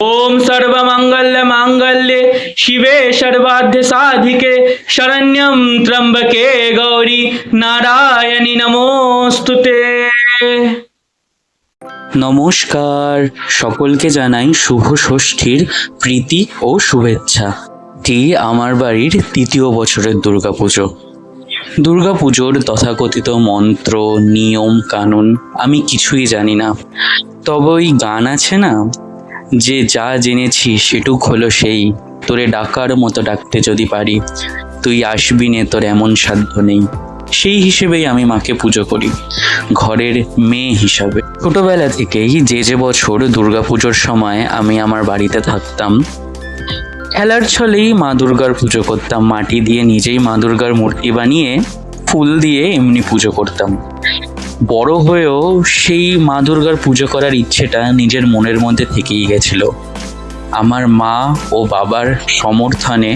ओम सर्वमंगल मांगल्ये शिवे सर्वाध्य साधिके शरण्यं त्र्यंबके गौरी नारायणी नमोस्तुते নমস্কার সকলকে জানাই শুভ ষষ্ঠীর প্রীতি ও শুভেচ্ছা এটি আমার বাড়ির তৃতীয় বছরের দুর্গাপুজো দুর্গাপুজোর তথাকথিত মন্ত্র নিয়ম কানুন আমি কিছুই জানি না তবে ওই গান আছে না যে যা জেনেছি সেটুক হলো সেই। তোরে ডাকার মতো ডাকতে যদি পারি, তুই আসবি নে, তোর এমন সাধ্য নেই। সেই হিসেবেই আমি মাকে পুজো করি, ঘরের মেয়ে হিসাবে। ছোটবেলা থেকেই যে যে বছর দুর্গাপুজোর সময় আমি আমার বাড়িতে থাকতাম, খেলার ছলেই মা দুর্গার পুজো করতাম, মাটি দিয়ে নিজেই মা দুর্গার মূর্তি বানিয়ে, ফুল দিয়ে এমনি পুজো করতাম। বড় হয়েও সেই মা দুর্গার পুজো করার ইচ্ছেটা নিজের মনের মধ্যে থেকেই গেছিল। আমার মা ও বাবার সমর্থনে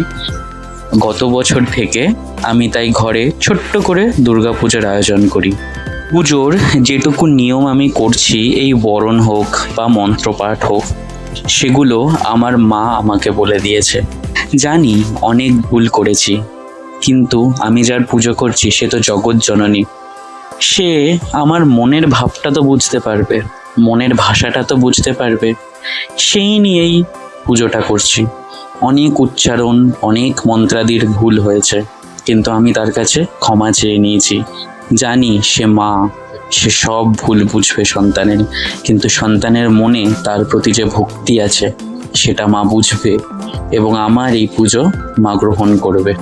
গত বছর থেকে আমি তাই ঘরে ছোট্ট করে দুর্গাপুজোর আয়োজন করি। পুজোর যেটুকু নিয়ম আমি করছি, এই বরণ হোক বা মন্ত্রপাঠ হোক, সেগুলো আমার মা আমাকে বলে দিয়েছে। জানি অনেক ভুল করেছি, কিন্তু আমি যার পুজো করছি সে তো জগৎ জননী। সে আমার মনের ভাবটা তো বুঝতে পারবে, মনের ভাষাটা তো বুঝতে পারবে। সেই নিয়েই পুজোটা করছি। অনেক উচ্চারণ, অনেক মন্ত্রাদির ভুল হয়েছে, কিন্তু আমি তার কাছে ক্ষমা চেয়ে নিয়েছি। জানি সে মা, সে সব ভুল বুঝবে সন্তানের, কিন্তু সন্তানের মনে তার প্রতি যে ভক্তি আছে, সেটা মা বুঝবে এবং আমার এই পুজো মা গ্রহণ করবে।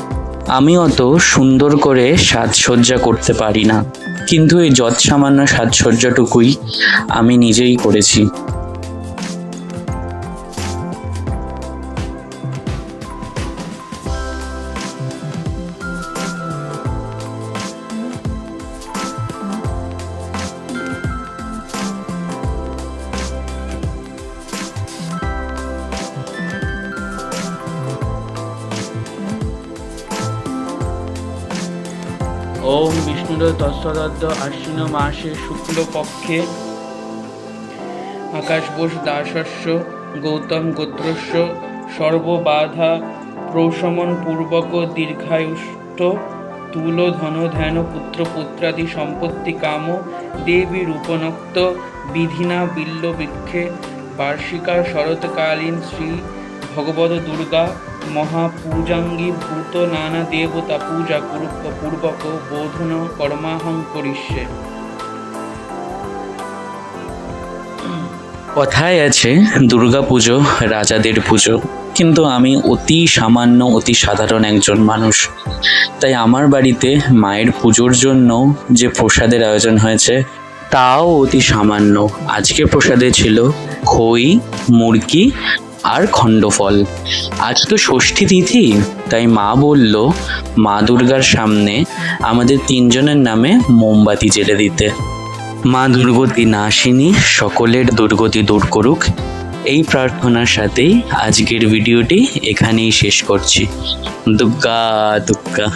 আমি অত সুন্দর করে সাজসজ্জা করতে পারি না। কিন্তু এই যৎসামান্য সাজসজ্জাটুকুই আমি নিজেই করেছি। ওম বিষ্ণুর তৎসদদ্দ আশ্বিন মাসে শুক্লপক্ষে আকাশবোস দাসস্য গৌতম গোত্রস্য সর্ববাধা প্রশমন পূর্বক দীর্ঘায়ুষ্ট তুল ধন ধ্যান পুত্র পুত্রাদি সম্পত্তি কাম, দেবী রূপনক্ত, বিধিনা বিল্ল বৃক্ষে বার্ষিকা শরৎকালীন শ্রী ভগবত দুর্গা মহাপূজাঙ্গী ভূত নানা দেবতা পূজা পূর্বক বোধন কর্মাহং করিষ্যে। কথায় আছে, দুর্গা পুজো, রাজাদের পুজো। কিন্তু আমি অতি সামান্য, অতি সাধারণ একজন মানুষ। তাই আমার বাড়িতে মায়ের পুজোর জন্য যে প্রসাদের আয়োজন হয়েছে, তাও অতি সামান্য। আজকে প্রসাদে ছিল খই, মুরগি আর খণ্ডফল। আজ তো ষষ্ঠী তিথি, তাই মা বলল, মা দুর্গার সামনে আমাদের তিনজনের নামে মোমবাতি জেলে দিতে। মা দুর্গতি নাশিনী সকলের দুর্গতি দূর করুক। এই প্রার্থনার সাথেই আজকের ভিডিওটি এখানেই শেষ করছি। দুগ্গা দুর্গা